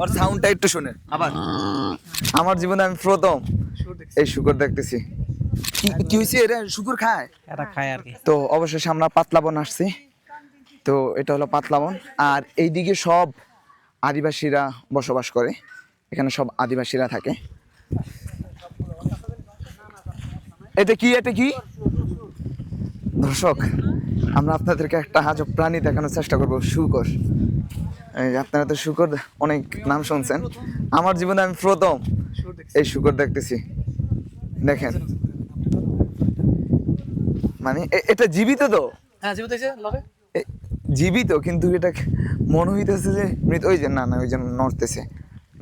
ওর সাউন্ডটা একটু শুনে আবার। আমার জীবনে আমি প্রথম এই শুকর দেখতেছি। কি- হয়েছে এরা শুকর খায়? এটা খায় আর কি। তো অবশেষে আমরা পাতলাবন আসছি। তো এটা হলো পাতলাবন আর এইদিকে সব আদিবাসীরা বসবাস করে। এখানে সব আদিবাসীরা থাকে। এটা কি এটা কি? দর্শক আমরা আপনাদেরকে একটা আজব প্রাণী দেখানোর চেষ্টা করব শুকর। আপনারা তো শুকর অনেক নাম শুনছেন। আমার জীবনে আমি প্রথম এই শুকর দেখতেছি। দেখেন। মানে এটা জীবিত তো? হ্যাঁ জীবিত জীবিত কিন্তু এটা মনে হইতেছে যে মৃত ওই যে না না ওই যে নড়তেছে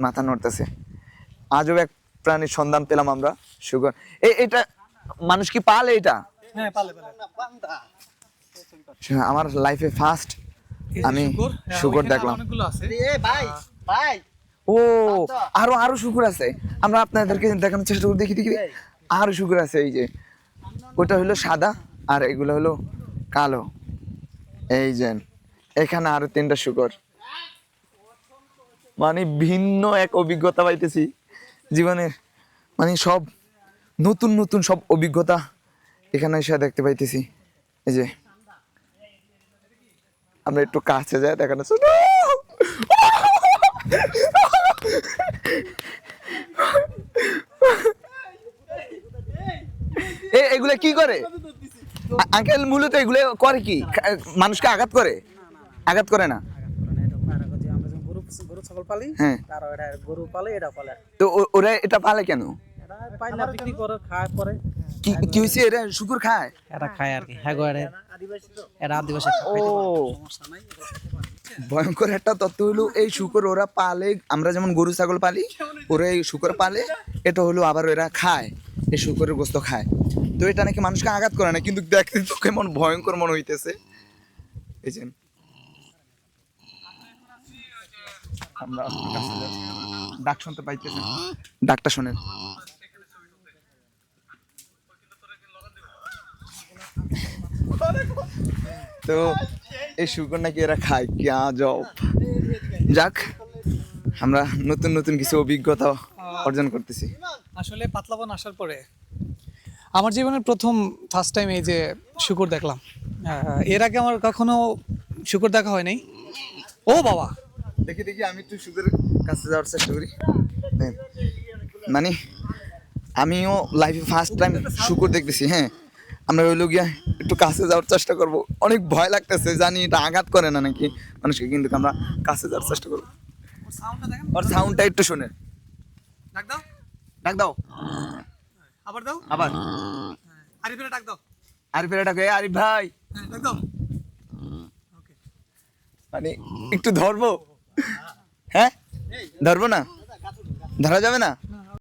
মাথা নড়তেছে। আজও এক প্রাণীর সন্ধান পেলাম আমরা এ- এটা মানুষ কি পালে এটা? হ্যাঁ আমার লাইফে ফার্স্ট আমি শুকর দেখলাম। অনেকগুলো আছে। ভাই ভাই। ও আরও আরও শুকুর আছে। আমরা আপনাদেরকে দেখানোর চেষ্টা করি দেখি দেখি। আরও শুকুর আছে এই যে। ওটা হলো সাদা আর এগুলো হলো কালো। এই যে এখানে আরও তিনটা শুকর। মানে ভিন্ন এক অভিজ্ঞতা পাইতেছি জীবনের। মানে সব নতুন নতুন সব অভিজ্ঞতা এখানে এসে দেখতে পাইতেছি। এই যে আমরা একটু কাছে যাই দেখানো ছোট এ কি করে? আঙ্কেল মূলত এগুলো করে কি? মানুষকে আঘাত করে? আঘাত করে না? আমরা গরু গরু ছাগল পালি হ্যাঁ। তারা গরু পালে এটা পালে তো ওরা এটা পালে কেন? এটা পাইলে বিক্রি করে খায় পরে কি কি হয়েছে এরা শুকুর খায়? এটা খায় আর কি। হ্যাঁ আদিবাসী ও। ভয়ঙ্কর একটা তত্ত্ব হলো এই শুকর ওরা পালে আমরা যেমন গরু ছাগল পালি ওরা এই শুকর পালে এটা হলো আবার ওরা খায় এই শুকরের গোস্ত খায়। তো এটা নাকি মানুষকে আঘাত করে না কিন্তু দেখতে তো কেমন ভয়ঙ্কর মনে হইতেছে। এই যে। আমরা। ডাক শুনতে পাইতেছেন ডাকটা শোনেন। তো এই শুকর নাকি এরা খায়? কি আজব। যাক আমরা নতুন নতুন কিছু অভিজ্ঞতা অর্জন করতেছি। আসলে পাতলাবন আসার পরে আমার জীবনের প্রথম ফার্স্ট টাইম এই যে শুকুর দেখলাম। এর আগে আমার কখনো শুকুর দেখা হয় নাই। ও বাবা! দেখি দেখি আমি একটু শুকরের কাছে যাওয়ার চেষ্টা করি। হ্যাঁ। মানে আমিও লাইফে ফার্স্ট টাইম শুকর দেখতেছি হ্যাঁ। আমরা হইল গিয়া একটু কাছে যাওয়ার চেষ্টা করব। অনেক ভয় লাগতেছে জানি এটা আঘাত করে না নাকি। মানুষকে কিন্তু আমরা কাছে যাওয়ার চেষ্টা করব। সাউন্ডটা ওর সাউন্ডটা একটু শুনে। ডাক দাও। ডাক দাও। আবার দাও। আবার। আরিফের ডাক দাও। আরিফ এর ডাকে আরিফ ভাই। হ্যাঁ ডাক দাও। মানে একটু ধরবো? হ্যাঁ? ধরবো না? ধরা যাবে না?